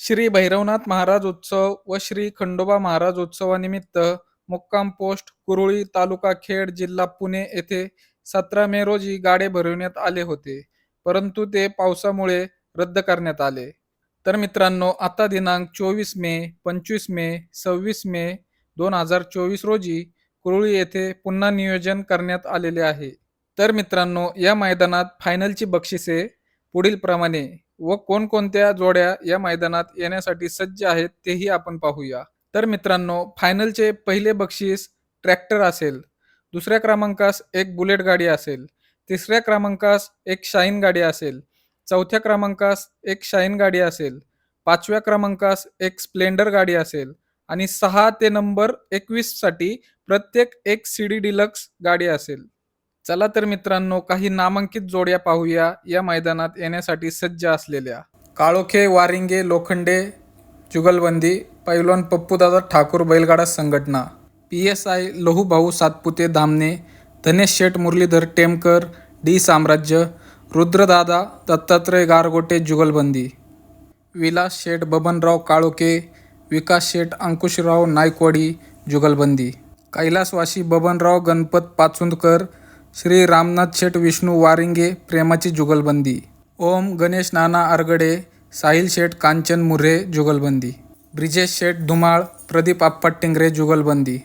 श्री भैरवनाथ महाराज उत्सव व श्री खंडोबा महाराज उत्सवानिमित्त मुक्काम पोस्ट कुरुळी तालुका खेड जिल्हा पुणे येथे सतरा मे रोजी गाडे भरविण्यात आले होते. परंतु ते पावसामुळे रद्द करण्यात आले. तर मित्रांनो आता दिनांक चोवीस मे पंचवीस मे सव्वीस मे दोन हजार चोवीस रोजी कुरुळी येथे पुन्हा नियोजन करण्यात आलेले आहे. तर मित्रांनो या मैदानात फायनलची बक्षिसे पुढील प्रमाणे व कोणकोणत्या जोड्या या मैदानात येण्यासाठी सज्ज आहेत तेही आपण पाहूया. तर मित्रांनो फायनलचे पहिले बक्षीस ट्रॅक्टर असेल दुसऱ्या क्रमांकास एक बुलेट गाडी असेल तिसऱ्या क्रमांकास एक शाईन गाडी असेल चौथ्या क्रमांकास एक शाईन गाडी असेल पाचव्या क्रमांकास एक स्प्लेंडर गाडी असेल आणि सहा ते नंबर एकवीससाठी प्रत्येक एक सी डी डिलक्स गाडी असेल. चला तर मित्रांनो काही नामांकित जोड्या पाहूया. या मैदानात येण्यासाठी सज्ज असलेल्या काळोखे वारिंगे लोखंडे जुगलबंदी पैलवान पप्पूदादा ठाकूर बैलगाडा संघटना P S I Lahubhau Satpute Dhamane Dhanesh Sheth Muralidhar Temkar D साम्राज्य रुद्रदादा दत्तात्रय गारगोटे जुगलबंदी विलास शेठ बबनराव काळोखे विकास शेठ अंकुशराव नायकवाडी जुगलबंदी कैलासवासी बबनराव गणपत पाचुंदकर श्री रामनाथ शेठ विष्णू वारिंगे प्रेमाची जुगलबंदी. ओम गणेश नाना आरगडे साहिल शेठ कांचन मुर्हे जुगलबंदी. ब्रिजेश शेठ धुमाळ प्रदीप आप्पा टिंगरे जुगलबंदी.